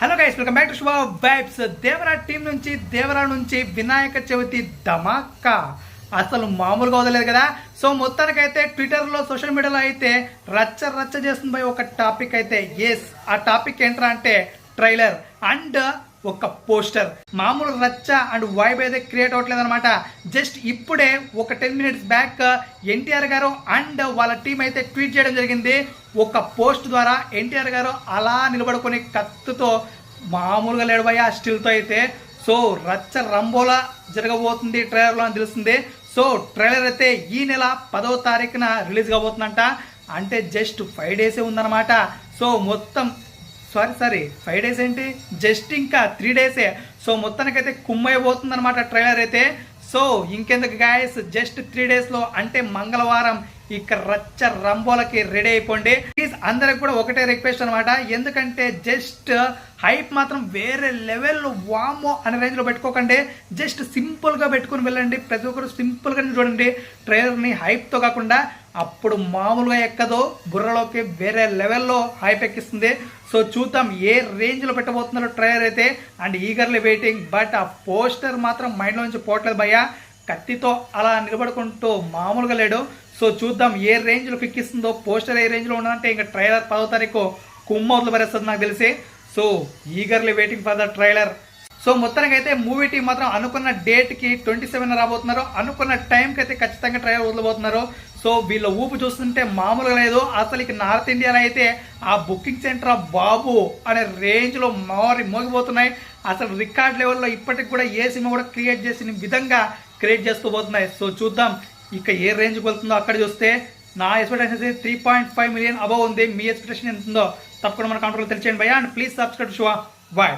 Hello guys welcome back to Shubha vibes Devara team నుంచి దేవరా నుంచి వినాయక చవితి ధమాకా. అసలు మామూలుగా వదలేదు కదా? సో మొత్తానికైతే ట్విట్టర్లో సోషల్ మీడియాలో అయితే రచ్చ రచ్చ చేస్తుంది పోయి ఒక టాపిక్ అయితే. ఎస్ ఆ టాపిక్ ఏంట్రా అంటే ట్రైలర్ అండ్ ఒక పోస్టర్ మామూలు రచ్చ అండ్ వైబ్ అయితే క్రియేట్ అవ్వట్లేదు అనమాట జస్ట్ ఇప్పుడే ఒక టెన్ మినిట్స్ బ్యాక్ ఎన్టీఆర్ గారు అండ్ వాళ్ళ టీం అయితే ట్వీట్ చేయడం జరిగింది. ఒక పోస్ట్ ద్వారా ఎన్టీఆర్ గారు అలా నిలబడుకునే కత్తుతో మామూలుగా లేడబోయే ఆ స్టిల్తో అయితే. సో రచ్చ రంబోలా జరగబోతుంది ట్రైలర్లో అని తెలుస్తుంది. సో ట్రైలర్ అయితే ఈ నెల పదవ తారీఖున రిలీజ్ కాబోతుందంట. అంటే జస్ట్ ఫైవ్ డేసే ఉందన్నమాట. సో మొత్తం సారీ సారీ ఫైవ్ డేస్ ఏంటి? జస్ట్ ఇంకా త్రీ డేసే. సో మొత్తానికైతే కుమ్మైపోతుంది అనమాట ట్రైలర్ అయితే. సో ఇంకెందుకు గాయస్ జస్ట్ త్రీ డేస్లో అంటే మంగళవారం ఇక రచ్చ రంబోలకి రెడీ అయిపోండి. ప్లీజ్ అందరికి కూడా ఒకటే రిక్వెస్ట్ అనమాట ఎందుకంటే జస్ట్ హైప్ మాత్రం వేరే లెవెల్లో వామో అనే రేంజ్లో పెట్టుకోకండి. జస్ట్ సింపుల్గా పెట్టుకుని వెళ్ళండి. ప్రతి ఒక్కరు సింపుల్గా చూడండి. ట్రైలర్ని హైప్తో కాకుండా అప్పుడు మామూలుగా ఎక్కదో బుర్రలోకి వేరే లెవెల్లో హైప్ ఎక్కిస్తుంది. సో చూద్దాం ఏ రేంజ్లో పెట్టబోతున్నారో ట్రైలర్ అయితే. అండ్ ఈగర్లీ వెయిటింగ్ బట్ ఆ పోస్టర్ మాత్రం మైండ్లో నుంచి పోవట్లేదు భయ్యా. కత్తితో అలా నిలబడుకుంటూ మామూలుగా లేడు. సో చూద్దాం ఏ రేంజ్లో ఎక్కిస్తుందో పోస్టర్ ఏ రేంజ్లో ఉండాలంటే ఇంకా ట్రైలర్ పదో తారీఖు కుమ్మోతులు భరేస్తుంది నాకు తెలిసి. So eagerly waiting for the trailer. So మొత్తానికి అయితే మూవీ టీం మాత్రం అనుకున్న డేట్కి ట్వంటీ సెవెన్ రాబోతున్నారు. అనుకున్న టైంకి అయితే ఖచ్చితంగా ట్రైలర్ వదలబోతున్నారు. సో వీళ్ళ ఊపు చూస్తుంటే మామూలుగా లేదు. అసలు ఇక నార్త్ ఇండియాలో అయితే ఆ బుకింగ్ సెంటర్ బాబు అనే రేంజ్లో మారి మోగిపోతున్నాయి. అసలు రికార్డ్ లెవెల్లో ఇప్పటికి కూడా ఏ సినిమా కూడా క్రియేట్ చేసిన విధంగా క్రియేట్ చేస్తూ పోతున్నాయి సో చూద్దాం. ఇక ఏ రేంజ్కి వెళ్తుందో అక్కడ చూస్తే నా ఎక్స్పెక్టేషన్ అయితే three point five million above ఉంది. మీ ఎక్స్పెక్టేషన్ ఎంత ఉందో తప్పకుండా మన కౌంటర్లో తెలియచేయండి భయ్యా. అండ్ ప్లీజ్ సబ్స్క్రైబ్ షువా బాయ్